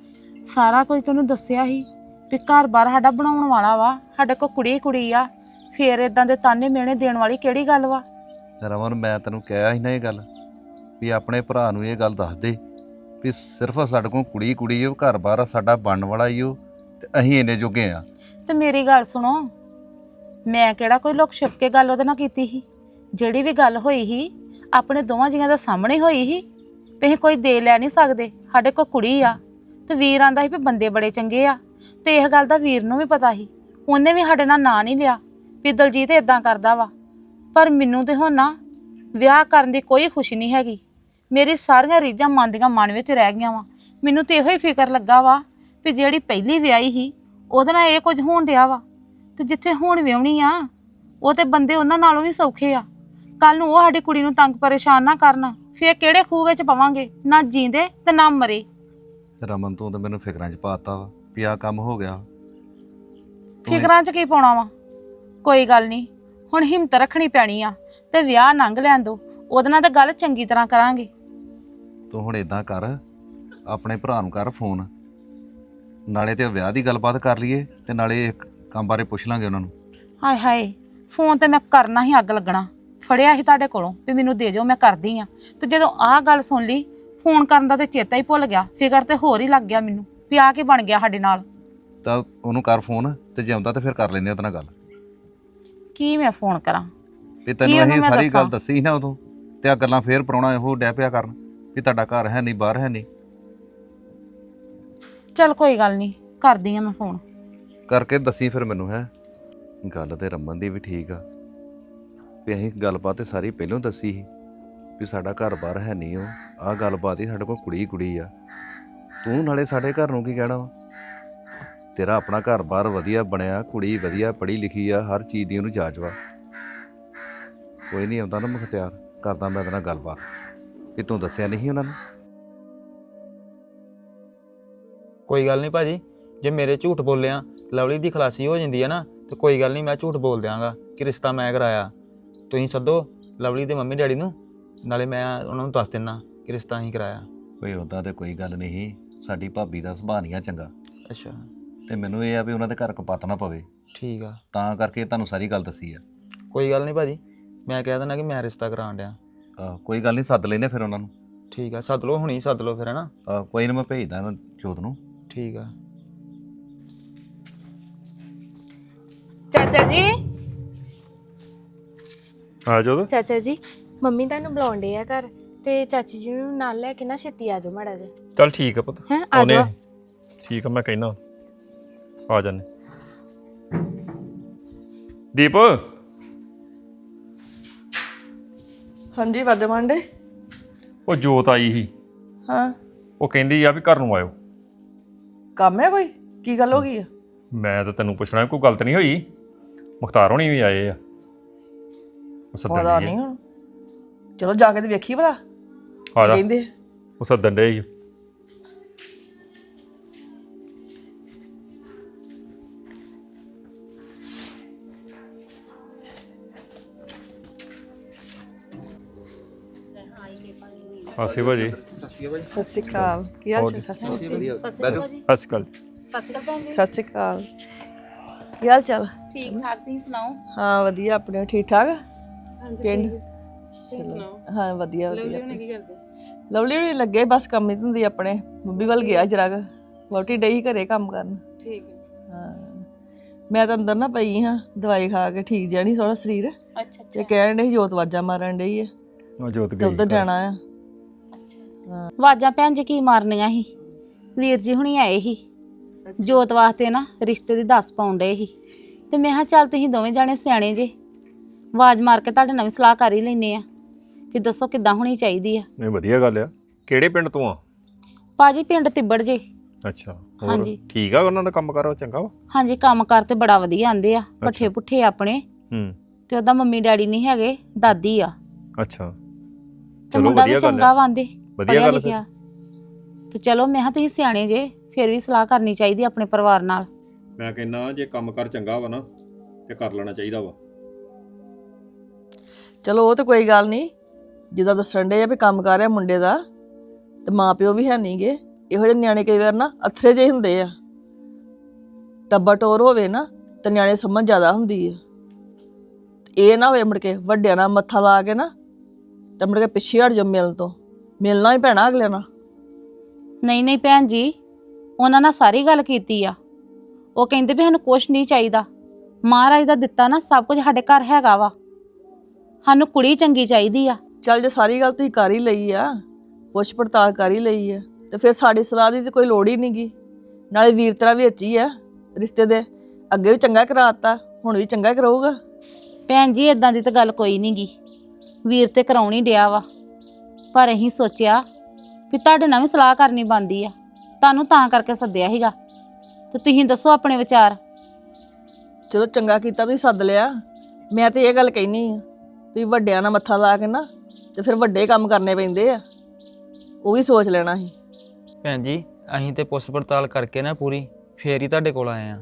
ਸਾਰਾ ਕੁਝ ਤੈਨੂੰ ਦੱਸਿਆ ਸੀ ਵੀ ਘਰ-ਬਾਰ ਸਾਡਾ ਬਣਾਉਣ ਵਾਲਾ ਵਾ ਸਾਡੇ ਕੋ ਕੁੜੀ ਕੁੜੀ ਆ। ਫੇਰ ਇਦਾਂ ਦੇ ਤਾਨੇ ਮਿਹਣੇ ਦੇਣ ਵਾਲੀ ਕਿਹੜੀ ਗੱਲ ਵਾ? ਰਮਨ ਮੈਂ ਤੈਨੂੰ ਕਿਹਾ ਸੀ ਨਾ ਇਹ ਗੱਲ ਵੀ ਆਪਣੇ ਭਰਾ ਨੂੰ ਇਹ ਗੱਲ ਦੱਸ ਦੇ ਵੀ ਸਿਰਫ ਸਾਡੇ ਕੋਲ ਕੁੜੀ ਕੁੜੀ ਉਹ ਘਰ-ਬਾਰ ਸਾਡਾ ਬਣਨ ਵਾਲਾ ਹੀ ਉਹ ਤੇ ਅਸੀਂ ਇੰਨੇ ਜੋਗੇ ਆ। ਤੇ ਮੇਰੀ ਗੱਲ ਸੁਣੋ ਮੈਂ ਕਿਹੜਾ ਕੋਈ ਲੁਕ ਛਿਪ ਕੇ ਗੱਲ ਉਹਦੇ ਨਾਲ ਕੀਤੀ ਸੀ? ਜਿਹੜੀ ਵੀ ਗੱਲ ਹੋਈ ਸੀ ਆਪਣੇ ਦੋਵਾਂ ਜੀਆਂ ਦਾ ਸਾਹਮਣੇ ਹੋਈ ਸੀ? ਵੀ ਅਸੀਂ ਕੋਈ ਦੇ ਲੈ ਨਹੀਂ ਸਕਦੇ, ਸਾਡੇ ਕੋਲ ਕੁੜੀ ਆ। ਤੇ ਵੀਰ ਆਂਦਾ ਸੀ ਵੀ ਬੰਦੇ ਬੜੇ ਚੰਗੇ ਆ। ਤੇ ਇਹ ਗੱਲ ਦਾ ਵੀਰ ਨੂੰ ਵੀ ਪਤਾ ਸੀ। ਉਹਨੇ ਵੀ ਸਾਡੇ ਨਾਲ ਨਾਂ ਨਹੀਂ ਲਿਆ, ਵੀ ਦਲਜੀਤ ਇਦਾਂ ਕਰਦਾ ਵਾ। ਪਰ ਮੈਨੂੰ ਤੇ ਹੁਣ ਨਾ ਵਿਆਹ ਕਰਨ ਦੀ ਕੋਈ ਖੁਸ਼ੀ ਨਹੀਂ ਹੈਗੀ। ਮੇਰੀ ਸਾਰੀਆਂ ਰੀਝਾਂ ਮਨ ਦੀਆਂ ਮਨ ਵਿੱਚ ਰਹਿ ਗਈਆਂ ਵਾ। ਮੈਨੂੰ ਤੇ ਇਹੋ ਹੀ ਫਿਕਰ ਲੱਗਾ ਵਾ ਵੀ ਜਿਹੜੀ ਪਹਿਲੀ ਵਿਆਹੀ ਸੀ, ਉਹਦੇ ਨਾਲ ਇਹ ਕੁਝ ਹੋਣ ਡਿਆ ਵਾ। ਤੇ ਜਿੱਥੇ ਹੁਣ ਵਿਆਹਣੀ ਆ, ਉਹ ਤੇ ਬੰਦੇ ਉਹਨਾਂ ਨਾਲੋਂ ਵੀ ਸੌਖੇ ਆ। ਕੱਲ ਨੂੰ ਉਹ ਸਾਡੀ ਕੁੜੀ ਨੂੰ ਤੰਗ ਪਰੇਸ਼ਾਨ ਨਾ ਕਰਨ। ਫੇਰ ਕਿਹੜੇ ਖੂਹ ਵਿੱਚ ਪਵਾਂਗੇ? ਨਾ ਜੀਂਦੇ ਤੇ ਨਾ ਮਰੇ। ਰਮਨ ਤੂੰ ਤਾਂ ਮੈਨੂੰ ਫਿਕਰਾਂ 'ਚ ਪਾਤਾ ਵਾ ਵੀ ਆਹ ਕੰਮ ਹੋ ਗਿਆ। ਤੂੰ ਇਹ- ਫਿਕਰਾਂ 'ਚ ਕੀ ਪਾਉਣਾ ਵਾ? ਕੋਈ ਗੱਲ ਨਹੀਂ। ਹੁਣ ਹਿੰਮਤ ਰੱਖਣੀ ਪੈਣੀ ਆ ਤੇ ਵਿਆਹ ਲੰਘ ਲੈਣ ਦੋ। ਉਹਦੇ ਨਾਲ ਤਾਂ ਗੱਲ ਚੰਗੀ ਤਰ੍ਹਾਂ ਕਰਾਂਗੇ। ਤੂੰ ਹੁਣ ਇਦਾਂ ਕਰ ਆਪਣੇ ਭਰਾ ਨੂੰ ਕਰ ਫੋਨ। ਨਾਲੇ ਤੇ ਵਿਆਹ ਦੀ ਗੱਲਬਾਤ ਕਰ ਲਈਏ ਤੇ ਨਾਲੇ ਇੱਕ ਕੰਮ ਬਾਰੇ ਪੁੱਛ ਲਾਂਗੇ ਉਹਨਾਂ ਨੂੰ। ਹਾਏ ਹਾਏ ਫੋਨ ਤੇ ਮੈਂ ਕਰਨਾ ਹੀ ਅੱਗ ਲੱਗਣਾ। ਫੜਿਆ ਸੀ ਤੁਹਾਡੇ ਕੋਲੋਂ ਵੀ ਮੈਨੂੰ ਦੇ ਜਾਓ ਮੈਂ ਕਰਦੀ ਆ। ਤੇ ਜਦੋਂ ਆਹ ਗੱਲ ਸੁਣ ਲਈ ਫੋਨ ਕਰਨ ਦਾ ਤੇ ਚੇਤਾ ਹੀ ਭੁੱਲ ਗਿਆ ਫਿਕਰ ਤੇ ਹੋਰ ਹੀ ਲੱਗ ਗਿਆ ਮੈਨੂੰ ਵੀ ਆ ਕੀ ਬਣ ਗਿਆ ਸਾਡੇ ਨਾਲ। ਤਾਂ ਉਹਨੂੰ ਕਰ ਫੋਨ ਤੇ ਜੇ ਆਉਂਦਾ ਤੇ ਫਿਰ ਕਰ ਲੈਨੇ ਉਹਦੇ ਨਾਲ ਗੱਲ। ਕੀ ਮੈਂ ਫੋਨ ਕਰਾਂ? ਵੀ ਤੈਨੂੰ ਉਹਨੂੰ ਮੈਂ ਸਾਰੀ ਦੱਸਾਂ? ਗੱਲ ਦੱਸੀ? ਸੀ ਨਾ ਉਦੋਂ ਤੇ ਆ ਗੱਲਾਂ ਫੇਰ ਪਰਾਉਣਾ ਇਹੋ ਡੈ ਪਿਆ ਕਰਨ ਵੀ ਤੁਹਾਡਾ ਘਰ ਹੈ ਨਹੀਂ ਬਾਹਰ ਹੈ ਨਹੀਂ। ਚਲ ਕੋਈ ਗੱਲ ਨਹੀਂ ਕਰਦੀ ਆ ਮੈਂ ਫੋਨ। ਕਰਕੇ ਦੱਸੀ ਫਿਰ ਮੈਨੂੰ ਹੈ। ਗੱਲ ਤੇ ਰਮਨ ਦੀ ਵੀ ਠੀਕ ਆ। ਵੀ ਅਸੀਂ ਗੱਲਬਾਤ ਤੇ ਸਾਰੀ ਪਹਿਲਾਂ ਦੱਸੀ ਸੀ ਵੀ ਸਾਡਾ ਘਰ ਬਾਹਰ ਹੈ ਨਹੀਂ ਉਹ। ਆਹ ਗੱਲਬਾਤ ਹੀ ਸਾਡੇ ਕੋਲ ਕੁੜੀ ਕੁੜੀ ਆ। ਤੂੰ ਨਾਲੇ ਸਾਡੇ ਘਰ ਨੂੰ ਕੀ ਕਹਿਣਾ ਵਾ? ਤੇਰਾ ਆਪਣਾ ਘਰ ਬਾਹਰ ਵਧੀਆ ਬਣਿਆ, ਕੁੜੀ ਵਧੀਆ ਪੜ੍ਹੀ ਲਿਖੀ ਆ, ਹਰ ਚੀਜ਼ ਦੀ ਉਹਨੂੰ ਜਾਚ ਵਾ। ਕੋਈ ਨਹੀਂ ਆਉਂਦਾ ਨਾ ਮੁਖਤਿਆਰ ਕਰਦਾ ਮੈਂ ਇਹਦੇ ਨਾਲ ਗੱਲਬਾਤ। ਵੀ ਤੂੰ ਦੱਸਿਆ ਨਹੀਂ ਉਹਨਾਂ ਨੂੰ? ਕੋਈ ਗੱਲ ਨਹੀਂ ਭਾਜੀ, ਜੇ ਮੇਰੇ ਝੂਠ ਬੋਲਿਆ, ਲਵਲੀ ਦੀ ਖਲਾਸੀ ਹੋ ਜਾਂਦੀ ਹੈ ਨਾ, ਤੇ ਕੋਈ ਗੱਲ ਨਹੀਂ ਮੈਂ ਝੂਠ ਬੋਲ ਦਿਆਂਗਾ, ਕਿ ਰਿਸ਼ਤਾ ਮੈਂ ਕਰਾਇਆ। ਤੁਸੀਂ ਸੱਦੋ ਲਵਲੀ ਦੇ ਮੰਮੀ ਡੈਡੀ ਨੂੰ ਨਾਲੇ ਮੈਂ ਉਹਨਾਂ ਨੂੰ ਦੱਸ ਦਿੰਨਾ ਕਿ ਰਿਸ਼ਤਾ ਹੀ ਕਰਾਇਆ। ਕੋਈ ਉਦਾਂ ਤੇ ਕੋਈ ਗੱਲ ਨਹੀਂ ਸਾਡੀ ਭਾਬੀ ਦਾ ਸੁਭਾਅ ਨਹੀਂ ਆ ਚੰਗਾ। ਅੱਛਾ। ਤੇ ਮੈਨੂੰ ਇਹ ਆ ਵੀ ਉਹਨਾਂ ਦੇ ਘਰ ਕਪੱਤ ਨਾ ਪਵੇ। ਠੀਕ ਆ। ਤਾਂ ਕਰਕੇ ਤੁਹਾਨੂੰ ਸਾਰੀ ਗੱਲ ਦੱਸੀ ਆ। ਕੋਈ ਗੱਲ ਨਹੀਂ ਭਾਜੀ ਮੈਂ ਕਹਿ ਦਿੰਦਾ ਕਿ ਮੈਂ ਰਿਸ਼ਤਾ ਕਰਾਉਣ ਡਿਆ। ਆਹ, ਕੋਈ ਗੱਲ ਨਹੀਂ ਸੱਦ ਲੈਨੇ ਫਿਰ ਉਹਨਾਂ ਨੂੰ। ਠੀਕ ਆ ਸੱਦ ਲਓ ਹੁਣੀ ਸੱਦ ਲਓ ਫਿਰ ਹੈ ਨਾ ਆਹ, ਕੋਈ ਨਾ ਮੈਂ ਭੇਜਦਾ ਇਹਨਾਂ ਜੋਤ ਨੂੰ। ਠੀਕ ਆ। ਚਾਚਾ ਜੀ ਆ ਜਾਓ ਚਾਚਾ ਜੀ ਮੰਮੀ ਤੁਹਾਨੂੰ ਬੁਲਾਉਂਦੇ ਆ ਘਰ ਤੇ ਚਾਚੀ ਜੀ ਨੂੰ ਨਾਲ ਲੈ ਕੇ ਨਾ ਛੇਤੀ ਆ ਜਾਓ ਮਾੜਾ ਜਿਹਾ। ਚੱਲ ਠੀਕ ਆ ਪੁੱਤ ਹੈ ਆ ਆਉਂਦੇ ਜਾਓ। ਠੀਕ ਆ ਮੈਂ ਕਹਿਣਾ ਆ ਜਾਨੇ ਦੀਪ। ਹਾਂਜੀ ਵਰਦਮਾਨ ਉਹ ਜੋਤ ਆਈ ਸੀ। ਹਾਂ। ਉਹ ਕਹਿੰਦੀ ਆ ਵੀ ਘਰ ਨੂੰ ਆਇਓ। ਕੰਮ ਹੈ ਕੋਈ? ਕੀ ਗੱਲ ਹੋ ਗਈ ਆ? ਮੈਂ ਤਾਂ ਤੈਨੂੰ ਪੁੱਛਣਾ ਕੋਈ ਗਲਤ ਨਹੀਂ ਹੋਈ? ਮੁਖਤਾਰ ਹੋਣੀ ਵੀ ਆਏ ਆ। ਉਹ ਪਤਾ ਸੱਦਣ ਨਹੀਂ ਆ। ਹੁਣ ਚਲੋ ਜਾ ਕੇ ਤੇ ਵੇਖੀ ਭਲਾ। ਆ ਜਾ। ਕਹਿੰਦੇ। ਉਹ ਸੱਦਣ ਡੇ ਸੀ ਆਸੇ ਭਾਜੀ। ਸਤਿ ਸ਼੍ਰੀ ਅਕਾਲ। ਕੀ ਹਾਲ ਚਾਲ? ਸਤਿ ਸ਼੍ਰੀ ਅਕਾਲ। ਸਤਿ ਸ਼੍ਰੀ ਅਕਾਲ ਸਤਿ ਸ਼੍ਰੀ ਅਕਾਲ। ਕੀ ਹਾਲ ਚਾਲ? ਠੀਕ ਠਾਕ ਤੁਸੀਂ ਸੁਣਾਓ? ਹਾਂ ਵਧੀਆ। ਆਪਣੇ ਠੀਕ ਠਾਕ? ਪਿੰਡ? ਹਾਂ। ਵਧੀਆ ਵਧੀਆ। ਕੀ ਕਰਦੇ? ਲਵਲੀ ਵੀ ਲੱਗੇ ਬਸ ਕੰਮ ਹੀ ਹੁੰਦੀ ਆਪਣੇ। ਮੰਮੀ ਵੱਲ ਗਿਆ ਜਰਾ ਵਹੁਟੀ ਡਈ ਘਰੇ ਕੰਮ ਕਰਨ। ਠੀਕ ਹਾਂ। ਮੈਂ ਤਾਂ ਅੰਦਰ ਨਾ ਪਈ ਹਾਂ ਦਵਾਈ ਖਾ ਕੇ ਠੀਕ ਜਿਹਾ ਨਹੀਂ ਥੋੜਾ ਸਰੀਰ। ਅੱਛਾ ਤੇ ਕਹਿਣ ਡਈ ਜੋਤ ਵਾਜਾ ਮਾਰਨ ਡਈ ਹੈ ਉਹ ਜੋਤ ਤੇ ਗਈ ਉਧਰ ਜਾਣਾ ਆ। ਵਾਜਾਂ ਭੈਣ ਜੀ ਕੀ ਮਾਰਨੀਆਂ ਸੀ? ਵੀਰ ਜੀ ਹੁਣੀ ਆਏ ਸੀ। ਜੋਤ ਵਾਸਤੇ ਨਾ ਰਿਸ਼ਤੇ ਦੀ ਦੱਸ ਪਾਉਂਦੇ ਸੀ। ਤੇ ਮੈਂ ਕਿਹਾ ਚੱਲ ਤੁਸੀਂ ਦੋਵੇਂ ਜਾਣੇ ਸਿਆਣੇ ਜੇ। ਆਵਾਜ਼ ਮਾਰ ਕੇ ਤੁਹਾਡੇ ਨਾਲ ਵੀ ਸਲਾਹ ਕਰ ਹੀ ਲੈਨੇ ਆ ਵੀ ਦੱਸੋ ਕਿੱਦਾਂ ਹੋਣੀ ਚਾਹੀਦੀ ਆ। ਨਹੀਂ ਵਧੀਆ ਗੱਲ ਆ। ਕਿਹੜੇ ਪਿੰਡ ਤੋਂ ਆ? ਪਾਜੀ ਪਿੰਡ ਤਿੱਬੜ ਜੇ। ਅੱਛਾ ਹੋਰ ਹਾਂਜੀ। ਠੀਕ ਆ ਉਹਨਾਂ ਦਾ ਕੰਮ ਕਰੋ ਚੰਗਾ ਵਾ? ਹਾਂਜੀ ਕੰਮ ਕਾਰ ਤੇ ਬੜਾ ਵਧੀਆ ਆਂਦੇ ਆ ਪੱਠੇ ਪੁੱਠੇ ਆਪਣੇ। ਹੂੰ। ਤੇ ਉਹਦਾ ਮੰਮੀ ਡੈਡੀ ਨਹੀਂ ਹੈਗੇ ਦਾਦੀ ਆ। ਅੱਛਾ। ਤੇ ਚਲੋ ਮੁੰਡਾ ਵੀ ਵਧੀਆ ਗੱਲ ਚੰਗਾ ਆ। ਵਾਂਦੇ ਵਧੀਆ ਪੜਿਆ ਗੱਲ। ਲਿਖਿਆ। ਤੇ ਚਲੋ ਮੈਂ ਕਿਹਾ ਤੁਸੀਂ ਸਿਆਣੇ ਜੇ ਫਿਰ ਵੀ ਸਲਾਹ ਕਰਨੀ ਚਾਹੀਦੀ ਆਪਣੇ ਪਰਿਵਾਰ ਨਾਲ। ਮੈਂ ਕਹਿੰਦਾ ਜੇ ਕੰਮ ਕਰ ਚੰਗਾ ਵਾ ਨਾ ਤੇ ਕਰ ਲੈਣਾ ਚਾਹੀਦਾ ਵਾ। ਚਲੋ ਉਹ ਤਾਂ ਕੋਈ ਗੱਲ ਨਹੀਂ। ਜਿੱਦਾਂ ਦੱਸਣ ਡੇ ਆ ਵੀ ਕੰਮ ਕਰ ਰਿਹਾ ਮੁੰਡੇ ਦਾ, ਤੇ ਮਾਪਿਓ ਵੀ ਹੈ ਨਹੀਂਗੇ ਇਹੋ ਜਿਹੇ ਨਿਆਣੇ ਕਈ ਵਾਰ ਨਾ ਅਥਰੇ ਜਿਹੇ ਹੁੰਦੇ ਆ। ਟੱਬਾ ਟੋਰ ਹੋਵੇ ਨਾ, ਤੇ ਨਿਆਣੇ ਸਮਝ ਜ਼ਿਆਦਾ ਹੁੰਦੀ ਆ। ਇਹ ਨਾ ਹੋਵੇ ਮੁੜ ਕੇ ਵੱਡਿਆਂ ਨਾਲ ਮੱਥਾ ਲਾ ਕੇ ਨਾ, ਤੇ ਮੁੜ ਕੇ ਪਿੱਛੇ ਹਟ ਜਾ ਮਿਲਣ ਤੋਂ। ਮਿਲਣਾ ਹੀ ਪੈਣਾ ਅਗਲੇ ਨਾਲ। ਨਹੀਂ ਨਹੀਂ ਭੈਣ ਜੀ, ਉਹਨਾਂ ਨਾਲ ਸਾਰੀ ਗੱਲ ਕੀਤੀ ਆ। ਉਹ ਕਹਿੰਦੇ ਵੀ ਸਾਨੂੰ ਕੁਝ ਨਹੀਂ ਚਾਹੀਦਾ। ਮਹਾਰਾਜ ਦਾ ਦਿੱਤਾ ਨਾ ਸਭ ਕੁਝ ਸਾਡੇ ਘਰ ਹੈਗਾ ਵਾ। ਸਾਨੂੰ ਕੁੜੀ ਚੰਗੀ ਚਾਹੀਦੀ ਆ। ਚੱਲ ਜੇ ਸਾਰੀ ਗੱਲ ਤੁਸੀਂ ਕਰ ਹੀ ਲਈ ਆ ਪੁੱਛ ਪੜਤਾਲ ਕਰ ਹੀ ਲਈ ਆ ਤੇ ਫਿਰ ਸਾਡੀ ਸਲਾਹ ਦੀ ਤੇ ਕੋਈ ਲੋੜ ਹੀ ਨਹੀਂਗੀ ਨਾਲੇ ਵੀਰ ਤੇਰਾ ਵੀ ਅੱਛੀ ਆ ਰਿਸ਼ਤੇ ਦੇ ਅੱਗੇ ਵੀ ਚੰਗਾ ਕਰਾਤਾ ਹੁਣ ਵੀ ਚੰਗਾ ਕਰਾਊਗਾ। ਭੈਣ ਜੀ ਇਦਾਂ ਦੀ ਤਾਂ ਗੱਲ ਕੋਈ ਨਹੀਂ ਗੀ ਵੀਰ ਤੇ ਕਰਾਉਣੀ ਡਿਆ ਵਾ। ਪਰ ਅਸੀਂ ਸੋਚਿਆ ਵੀ ਤੁਹਾਡੇ ਨਾਲ ਵੀ ਸਲਾਹ ਕਰਨੀ ਬੰਦੀ ਆ। ਤੁਹਾਨੂੰ ਤਾਂ ਕਰਕੇ ਸੱਦਿਆ ਸੀਗਾ। ਤੇ ਤੁਸੀਂ ਦੱਸੋ ਆਪਣੇ ਵਿਚਾਰ। ਚਲੋ ਚੰਗਾ ਕੀਤਾ ਤੁਸੀਂ ਸੱਦ ਲਿਆ। ਮੈਂ ਤੇ ਇਹ ਗੱਲ ਕਹਿਨੀ ਆ ਵੀ ਵੱਡਿਆਂ ਨਾਲ ਮੱਥਾ ਲਾ ਕੇ ਨਾ ਤੇ ਫਿਰ ਵੱਡੇ ਕੰਮ ਕਰਨੇ ਪੈਂਦੇ ਆ। ਉਹ ਵੀ ਸੋਚ ਲੈਣਾ ਸੀ। ਭੈਣ ਜੀ, ਅਸੀਂ ਤੇ ਪੁੱਛ ਪੜਤਾਲ ਕਰਕੇ ਨਾ ਪੂਰੀ, ਫੇਰ ਹੀ ਤੁਹਾਡੇ ਕੋਲ ਆਏ ਆ।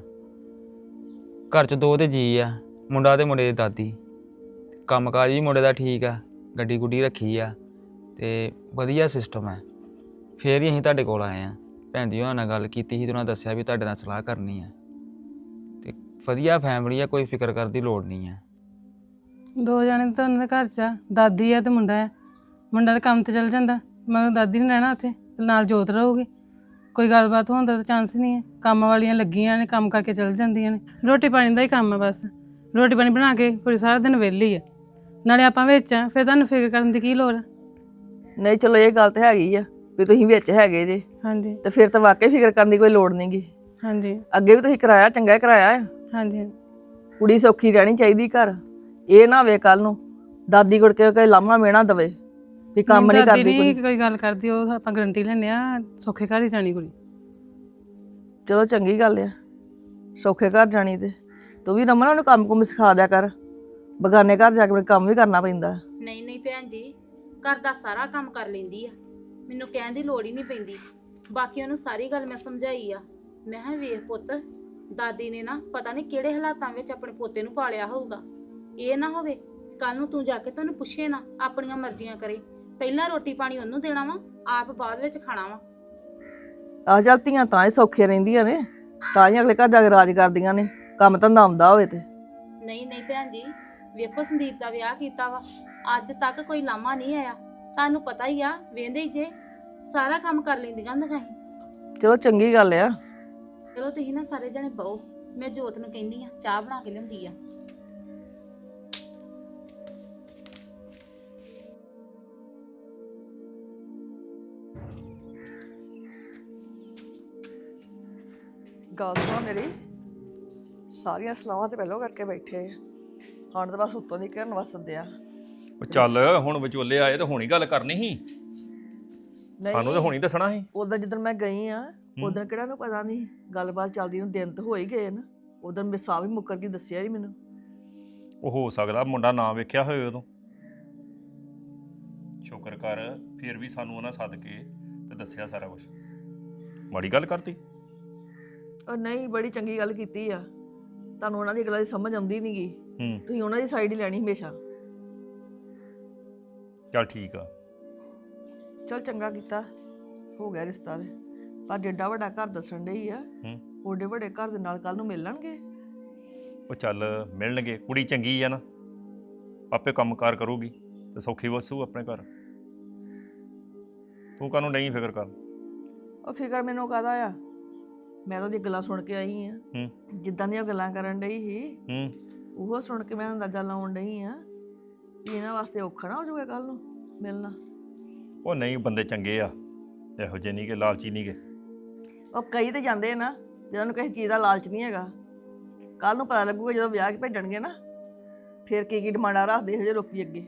ਘਰ 'ਚ ਦੋ ਤੇ ਜੀ ਆ, ਮੁੰਡਾ ਤੇ ਮੁੰਡੇ ਦੀ ਦਾਦੀ। ਕੰਮਕਾਜ ਵੀ ਮੁੰਡੇ ਦਾ ਠੀਕ ਆ, ਗੱਡੀ ਗੁੱਡੀ ਰੱਖੀ ਆ, ਤੇ ਵਧੀਆ ਸਿਸਟਮ ਹੈ ਫੇਰ ਹੀ ਅਸੀਂ ਤੁਹਾਡੇ ਕੋਲ ਆਏ ਆ। ਭੈਣ ਜੀ, ਉਹਨਾਂ ਨਾਲ ਗੱਲ ਕੀਤੀ ਸੀ ਤੇ ਉਹਨਾਂ ਦੱਸਿਆ ਵੀ ਤੁਹਾਡੇ ਨਾਲ ਸਲਾਹ ਕਰਨੀ ਆ। ਤੇ ਵਧੀਆ ਫੈਮਿਲੀ ਆ, ਕੋਈ ਫਿਕਰ ਕਰਨ ਦੀ ਲੋੜ ਨਹੀਂ ਆ। ਦੋ ਜਣੇ ਤਾਂ ਉਹਨਾਂ ਦੇ ਘਰ 'ਚ ਆ। ਦਾਦੀ ਆ ਤੇ ਮੁੰਡਾ ਆ। ਮੁੰਡਾ ਤਾਂ ਕੰਮ ਤੇ ਚਲ ਜਾਂਦਾ ਮਗਰ ਦਾਦੀ ਨੇ ਰਹਿਣਾ ਉੱਥੇ ਤੇ ਨਾਲ ਜੋਤ ਰਹੂਗੀ। ਕੋਈ ਗੱਲਬਾਤ ਹੋਣ ਦਾ ਤਾਂ ਚਾਂਸ ਨਹੀਂ ਹੈ। ਕੰਮ ਵਾਲੀਆਂ ਲੱਗੀਆਂ ਨੇ ਕੰਮ ਕਰਕੇ ਚਲ ਜਾਂਦੀਆਂ ਨੇ। ਰੋਟੀ ਪਾਣੀ ਦਾ ਹੀ ਕੰਮ ਆ ਬਸ। ਰੋਟੀ ਪਾਣੀ ਬਣਾ ਕੇ ਕੋਈ ਸਾਰਾ ਦਿਨ ਵਿਹਲੀ ਆ। ਨਾਲੇ ਆਪਾਂ ਵਿੱਚ ਆ ਫਿਰ ਤੁਹਾਨੂੰ ਫਿਕਰ ਕਰਨ ਦੀ ਕੀ ਲੋੜ ਆ? ਨਹੀਂ ਚਲੋ ਇਹ ਗੱਲ ਤੇ ਹੈਗੀ ਆ ਵੀ ਤੁਸੀਂ ਵਿੱਚ ਹੈਗੇ ਜੇ। ਹਾਂਜੀ। ਤੇ ਫਿਰ ਤਾਂ ਵਾਕਈ ਫਿਕਰ ਕਰਨ ਦੀ ਕੋਈ ਲੋੜ ਨਹੀਂਗੀ ਹਾਂਜੀ। ਅੱਗੇ ਵੀ ਤੁਸੀਂ ਕਰਾਇਆ ਚੰਗਾ ਹੀ ਕਰਾਇਆ ਆ। ਹਾਂਜੀ। ਕੁੜੀ ਸੌਖੀ ਰਹਿਣੀ ਚਾਹੀਦੀ ਘਰ। ਇਹ ਨਾ ਹੋਵੇ ਕੱਲ ਨੂੰ ਦਾਦੀ ਗੁੜ ਕੇ ਕੋਈ ਲਾਮਾ ਮੇਣਾ ਦਵੇ ਵੀ ਕੰਮ ਨਹੀਂ ਕਰਦੀ ਨਹੀਂ ਕੁੜੀ ਕੋਈ ਗੱਲ ਕਰਦੀ ਉਹ ਆਪਾਂ ਗਰੰਟੀ ਲੈਂਦੇ ਆ ਸੌਖੇ ਘਰ ਹੀ ਜਾਣੀ ਕੁੜੀ। ਚਲੋ ਚੰਗੀ ਗੱਲ ਆ ਸੌਖੇ ਘਰ ਜਾਣੀ ਤੇ। ਤੂੰ ਵੀ ਰਮਨ ਉਹਨੂੰ ਕੰਮ ਕੁਮ ਸਿਖਾ ਦਿਆ ਕਰ ਬਗਾਨੇ ਘਰ ਜਾ ਕੇ ਕੰਮ ਵੀ ਕਰਨਾ ਪੈਂਦਾ। ਨਹੀਂ ਨਹੀਂ ਭੈਣ ਜੀ ਘਰ ਦਾ ਸਾਰਾ ਕੰਮ ਕਰ ਲੈਂਦੀ ਆ। ਮੈਨੂੰ ਕਹਿਣ ਦੀ ਲੋੜ ਹੀ ਨਹੀਂ ਪੈਂਦੀ। ਬਾਕੀ ਉਹਨੂੰ ਸਾਰੀ ਗੱਲ ਮੈਂ ਸਮਝਾਈ ਆ। ਮੈਂ ਕਿਹਾ ਵੇਖ ਪੁੱਤ ਦਾਦੀ ਨੇ ਨਾ ਪਤਾ ਨਹੀਂ ਕਿਹੜੇ ਹਾਲਾਤਾਂ ਵਿੱਚ ਆਪਣੇ ਪੋਤੇ ਨੂੰ ਪਾਲਿਆ ਹੋਊਗਾ। ਇਹ ਨਾ ਹੋਵੇ ਕੱਲ ਨੂੰ ਤੂੰ ਜਾ ਕੇ ਤੁਹਾਨੂੰ ਪੁੱਛੇ ਨਾ ਆਪਣੀਆਂ ਮਰਜ਼ੀਆਂ ਕਰੇ। ਪਹਿਲਾਂ ਰੋਟੀ ਪਾਣੀ ਉਹਨੂੰ ਦੇਣਾ ਵਾ ਆਪ ਬਾਅਦ ਵਿੱਚ ਖਾਣਾ ਵਾ। ਆ ਚੱਲ ਧੀਆਂ ਤਾਂ ਹੀ ਸੌਖੀਆਂ ਰਹਿੰਦੀਆਂ ਨੇ ਤਾਂ ਹੀ ਅਗਲੇ ਘਰ ਜਾ ਕੇ ਰਾਜ ਕਰਦੀਆਂ ਨੇ ਕੰਮ ਧੰਦਾ ਆਉਂਦਾ ਹੋਵੇ ਤੇ। ਨਹੀਂ ਨਹੀਂ ਭੈਣ ਜੀ ਵੇਖੋ ਸੰਦੀਪ ਦਾ ਵਿਆਹ ਕੀਤਾ ਵਾ ਅੱਜ ਤੱਕ ਕੋਈ ਲਾਮਾ ਨਹੀਂ ਆਇਆ। ਤੁਹਾਨੂੰ ਪਤਾ ਹੀ ਆ ਵੇਂਦੇ ਹੀ ਜੇ ਸਾਰਾ ਕੰਮ ਕਰ ਲੈਂਦੀਆਂ ਹੁੰਦੀਆਂ ਸੀ। ਚਲੋ ਚੰਗੀ ਗੱਲ ਆ। ਚਲੋ ਤੁਸੀਂ ਨਾ ਸਾਰੇ ਜਣੇ ਬਹੁ ਮੈਂ ਜੋਤ ਨੂੰ ਕਹਿੰਦੀ ਆ ਚਾਹ ਬਣਾ ਕੇ ਲਿਆਉਂਦੀ ਆ। ਗੱਲ ਸੁਣ ਮੇਰੀ। ਸਾਰੀਆਂ ਸਲਾਹਾਂ ਤੇ ਪਹਿਲਾਂ ਕਰਕੇ ਬੈਠੇ ਆ। ਹੁਣ ਤਾਂ ਬਸ ਉੱਤੋਂ ਦੀ ਕਰਨ ਵਸਦੇ ਆ। ਉਹ ਚੱਲ ਹੁਣ ਵਿਚੋਲੇ ਆਏ ਤਾਂ ਹੁਣੀ ਗੱਲ ਕਰਨੀ ਸੀ। ਸਾਨੂੰ ਤਾਂ ਹੁਣੀ ਦੱਸਣਾ ਸੀ। ਉਦੋਂ ਜਦੋਂ ਮੈਂ ਗਈ ਆ ਉਦੋਂ ਕਿਹੜਾ ਨੂੰ ਪਤਾ ਨਹੀਂ ਗੱਲਬਾਤ ਚੱਲਦੀ ਨੂੰ ਦਿਨ ਤਾਂ ਹੋ ਹੀ ਗਏ ਨਾ। ਉਦੋਂ ਮੇਰੇ ਸਾਹ ਵੀ ਮੁੱਕਰ ਕੇ ਦੱਸਿਆ ਹੀ ਮੈਨੂੰ। ਉਹ ਹੋ ਸਕਦਾ ਮੁੰਡਾ ਨਾ ਵੇਖਿਆ ਹੋਵੇ ਉਦੋਂ। ਸ਼ੁਕਰ ਕਰ ਫਿਰ ਵੀ ਸਾਨੂੰ ਉਹਨਾਂ ਸੱਦ ਕੇ ਤੇ ਦੱਸਿਆ ਸਾਰਾ ਕੁਝ ਮਾੜੀ ਗੱਲ ਕਰਤੀ। ਉਹ ਨਹੀਂ ਬੜੀ ਚੰਗੀ ਗੱਲ ਕੀਤੀ ਆ। ਤੁਹਾਨੂੰ ਉਹਨਾਂ ਦੀ ਗੱਲਾਂ ਦੀ ਸਮਝ ਆਉਂਦੀ ਨਹੀਂਗੀ ਹੂੰ। ਤੁਸੀਂ ਉਹਨਾਂ ਦੀ ਸਾਈਡ ਹੀ ਲੈਣੀ ਹਮੇਸ਼ਾ। ਚੱਲ ਠੀਕ ਆ। ਚਲ ਚੰਗਾ ਕੀਤਾ। ਹੋ ਗਿਆ ਰਿਸ਼ਤਾ ਤੇ। ਪਰ ਜਿੱਡਾ ਵੱਡਾ ਘਰ ਦੱਸਣ ਡਈ ਆ ਹੂੰ। ਓਡੇ ਵੱਡੇ ਘਰ ਦੇ ਨਾਲ ਕੱਲ ਨੂੰ ਮਿਲ ਲੈਣਗੇ ਉਹ ਚੱਲ ਮਿਲਣਗੇ। ਕੁੜੀ ਚੰਗੀ ਆ ਨਾ। ਆਪੇ ਕੰਮਕਾਰ ਕਰੂਗੀ ਤੇ ਸੌਖੀ ਵਸੂ ਆਪਣੇ ਘਰ। ਤੂੰ ਕਾਹਨੂੰ ਨਹੀਂ ਫਿਕਰ ਕਰ ਉਹ ਫਿਕਰ ਮੈਨੂੰ ਕਾਦਾ ਆ? ਮੈਂ ਤਾਂ ਉਹਦੀ ਗੱਲਾਂ ਸੁਣ ਕੇ ਆਈ ਆ। ਹੂੰ। ਜਿੱਦਾਂ ਦੀਆਂ ਗੱਲਾਂ ਕਰਨ ਡਈ ਸੀ ਹੂੰ। ਉਹ ਸੁਣ ਕੇ ਮੈਂ ਅੰਦਾਜ਼ਾ ਲਾਉਣ ਡਈ ਆ ਕਿ ਇਹਨਾਂ ਵਾਸਤੇ ਔਖਾ ਨਾ ਹੋ ਜਾਊਗਾ ਕੱਲ ਨੂੰ ਮਿਲਣਾ। ਉਹ ਨਹੀਂ ਬੰਦੇ ਚੰਗੇ ਆ। ਇਹੋ ਜਿਹੇ ਨਹੀਂ ਕਿ ਲਾਲਚੀ ਨਹੀਂ ਗੇ ਉਹ ਕਈ ਤੇ ਜਾਂਦੇ ਆ ਨਾ ਜਿਹਨਾਂ ਨੂੰ ਕਿਸੇ ਚੀਜ਼ ਦਾ ਲਾਲਚ ਨਹੀਂ ਹੈਗਾ। ਕੱਲ ਨੂੰ ਪਤਾ ਲੱਗੂਗਾ ਜਦੋਂ ਵਿਆਹ ਕੇ ਭੇਜਣਗੇ ਨਾ ਫਿਰ ਕੀ ਕੀ ਡਿਮਾਂਡਾਂ ਰੱਖਦੇ ਇਹੋ ਜਿਹੇ ਲੋਕੀ ਅੱਗੇ।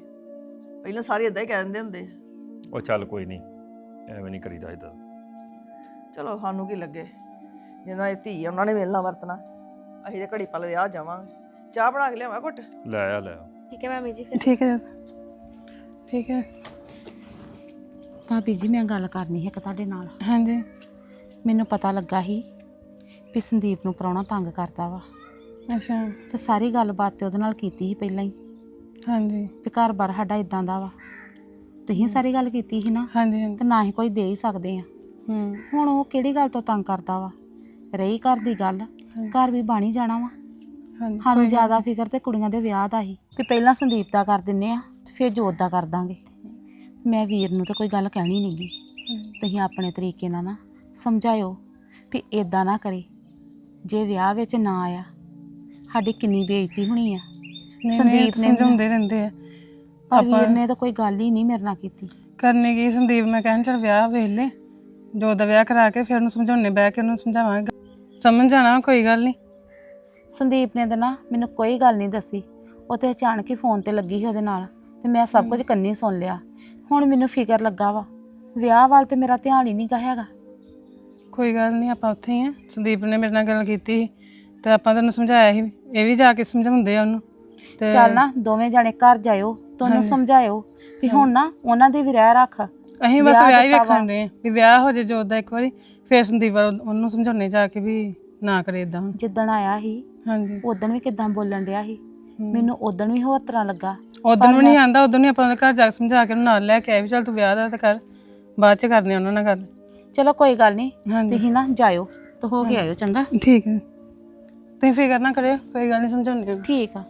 ਪਹਿਲਾਂ ਸਾਰੇ ਇਦਾਂ ਹੀ ਕਹਿ ਦਿੰਦੇ ਹੁੰਦੇ। ਉਹ ਚੱਲ ਕੋਈ ਨਹੀਂ ਐਵੇਂ ਨਹੀਂ ਕਰੀਦਾ ਇਦਾਂ ਚਲੋ ਸਾਨੂੰ ਕੀ ਲੱਗੇ? ਜਿਹਨਾਂ ਦੀ ਧੀ ਆ ਉਹਨਾਂ ਨੇ ਮਿਲਣਾ ਵਰਤਣਾ। ਅਸੀਂ ਤੇ ਘੜੀ ਪਲ ਵਿਆਹ ਜਾਵਾਂਗੇ। ਚਾਹ ਬਣਾ ਕੇ ਲਿਆਵਾਂ ਘੁੱਟ? ਲੈ ਆ ਲੈ ਆ। ਠੀਕ ਹੈ ਮਾਮੀ ਜੀ ਫਿਰ। ਠੀਕ ਹੈ। ਠੀਕ ਹੈ। ਭਾਬੀ ਜੀ ਮੈਂ ਗੱਲ ਕਰਨੀ ਹੈ ਇੱਕ ਤੁਹਾਡੇ ਨਾਲ। ਹਾਂਜੀ। ਮੈਨੂੰ ਪਤਾ ਲੱਗਾ ਸੀ ਵੀ ਸੰਦੀਪ ਨੂੰ ਪ੍ਰਾਹੁਣਾ ਤੰਗ ਕਰਦਾ ਵਾ। ਅੱਛਾ। ਤੇ ਸਾਰੀ ਗੱਲਬਾਤ ਤੇ ਉਹਦੇ ਨਾਲ ਕੀਤੀ ਸੀ ਪਹਿਲਾਂ ਹੀ। ਹਾਂਜੀ। ਵੀ ਘਰ-ਬਾਰ ਸਾਡਾ ਇਦਾਂ ਦਾ ਵਾ। ਤੁਸੀਂ ਸਾਰੀ ਗੱਲ ਕੀਤੀ ਸੀ ਨਾ। ਹਾਂਜੀ ਹਾਂਜੀ। ਤੇ ਨਾ ਹੀ ਕੋਈ ਦੇ ਹੀ ਸਕਦੇ ਆ। ਹੂੰ। ਹੁਣ ਉਹ ਕਿਹੜੀ ਗੱਲ ਤੋਂ ਤੰਗ ਕਰਦਾ ਵਾ? ਰਹੀ ਘਰ ਦੀ ਗੱਲ ਘਰ ਵੀ ਬਣ ਜਾਣਾ ਵਾ। ਹਾਂਜੀ ਸਾਨੂੰ ਜ਼ਿਆਦਾ ਫਿਕਰ ਤੇ ਕੁੜੀਆਂ ਦੇ ਵਿਆਹ ਦਾ ਹੀ। ਵੀ ਪਹਿਲਾਂ ਸੰਦੀਪ ਦਾ ਕਰ ਦਿੰਨੇ ਆ ਤੇ ਫਿਰ ਜੋਤ ਦਾ ਕਰ ਦਾਂਗੇ। ਮੈਂ ਵੀਰ ਨੂੰ ਤਾਂ ਕੋਈ ਗੱਲ ਕਹਿਣੀ ਨਹੀਂਗੀ ਤੁਸੀਂ ਆਪਣੇ ਤਰੀਕੇ ਨਾਲ ਨਾ ਸਮਝਾਇਓ ਵੀ ਇਦਾਂ ਨਾ ਕਰੇ। ਜੇ ਵਿਆਹ ਵਿੱਚ ਨਾ ਆਇਆ ਸਾਡੀ ਕਿੰਨੀ ਬੇਇੱਜ਼ਤੀ ਹੋਣੀ ਆ। ਸੰਦੀਪ ਨੇ ਸਮਝਾਉਂਦੇ ਰਹਿੰਦੇ ਆ। ਵੀਰ ਨੇ ਤਾਂ ਕੋਈ ਗੱਲ ਹੀ ਨਹੀਂ ਮੇਰੇ ਨਾਲ ਕੀਤੀ। ਕਰਨੇ ਕੀ ਸੰਦੀਪ ਮੈਂ ਕਹਿਣ ਚਲ ਵਿਆਹ ਵੇਖ ਲੈ। ਜੋ ਦਾ ਵਿਆਹ ਕਰਾ ਕੇ ਫਿਰ ਉਹਨੂੰ ਸਮਝਾਉਣੇ ਬਹਿ ਕੇ ਉਹਨੂੰ ਸਮਝਾਵਾਂਗੇ। ਸਮਝ ਜਾਣਾ ਕੋਈ ਗੱਲ ਨਹੀਂ। ਸੰਦੀਪ ਨੇ ਤਾਂ ਨਾ ਮੈਨੂੰ ਕੋਈ ਗੱਲ ਨਹੀਂ ਦੱਸੀ। ਉਹ ਤੇ ਅਚਾਨਕ ਹੀ ਫੋਨ ਤੇ ਲੱਗੀ ਸੀ ਉਹਦੇ ਨਾਲ ਤੇ ਮੈਂ ਸਭ ਕੁਝ ਕੰਨੀ ਸੁਣ ਲਿਆ। ਹੁਣ ਮੈਨੂੰ ਫਿਕਰ ਲੱਗਾ ਵਾ ਵਿਆਹ ਵੱਲ ਤੇ ਮੇਰਾ ਧਿਆਨ ਹੀ ਨਹੀਂ ਗਾ ਹੈਗਾ। ਕੋਈ ਗੱਲ ਨਹੀਂ ਆਪਾਂ ਉੱਥੇ ਹੀ ਆ। ਸੰਦੀਪ ਨੇ ਮੇਰੇ ਨਾਲ ਗੱਲ ਕੀਤੀ ਸੀ ਤੇ ਆਪਾਂ ਤੈਨੂੰ ਸਮਝਾਇਆ ਸੀ। ਇਹ ਵੀ ਜਾ ਕੇ ਸਮਝਾਉਂਦੇ ਆ ਉਹਨੂੰ। ਤੇ ਚੱਲ ਨਾ ਦੋਵੇਂ ਜਾਣੇ ਘਰ ਜਾਇਓ ਤੁਹਾਨੂੰ ਸਮਝਾਇਓ ਵੀ ਹੁਣ ਨਾ ਉਹਨਾਂ ਦੇ ਵੀ ਰਹਿ ਰੱਖ। ਅਸੀਂ ਬਸ ਵਿਆਹ ਹੀ ਵੇਖਣ ਦੇ ਵੀ ਵਿਆਹ ਹੋ ਜੇ ਜੋਦਾ ਇੱਕ ਵਾਰੀ। ਫਿਰ ਸੰਦੀਪ ਵੱਲ ਉਹਨੂੰ ਸਮਝਾਉਣੇ ਜਾ ਕੇ ਵੀ ਨਾ ਕਰੇ ਇਦਾਂ ਜਿੱਦਣ ਆਇਆ ਸੀ ਹਾਂਜੀ। ਉਦੋਂ ਵੀ ਕਿਦਾਂ ਬੋਲਣ ਡਿਆ ਸੀ। ਮੈਨੂੰ ਉਦੋਂ ਵੀ ਹੋਰ ਤਰ੍ਹਾਂ ਲੱਗਾ। ਉਦੋਂ ਨੂੰ ਨਹੀਂ ਆਂਦਾ ਉਦੋਂ ਨਹੀਂ ਆਪਾਂ ਉਹਦੇ ਘਰ ਜਾ ਕੇ ਸਮਝਾ ਕੇ ਉਹਨੂੰ ਨਾਲ ਲੈ ਕੇ ਆਏ ਵੀ ਚੱਲ ਤੂੰ ਵਿਆਹ ਦਾ ਤਾਂ ਕਰ ਬਾਅਦ ਚ ਕਰਨੇ ਉਹਨਾਂ ਨਾਲ ਗੱਲ। ਚਲੋ ਕੋਈ ਗੱਲ ਨਹੀਂ ਹਾਂਜੀ। ਤੁਸੀਂ ਨਾ ਜਾਇਓ ਤੇ ਹੋ ਕੇ ਆਇਓ ਚੰਗਾ। ਠੀਕ ਹੈ। ਤੁਸੀਂ ਫਿਕਰ ਨਾ ਕਰਿਓ ਕੋਈ ਗੱਲ ਨਹੀਂ ਸਮਝਾਉਂਦੇ ਹਾਂ ਠੀਕ ਆ।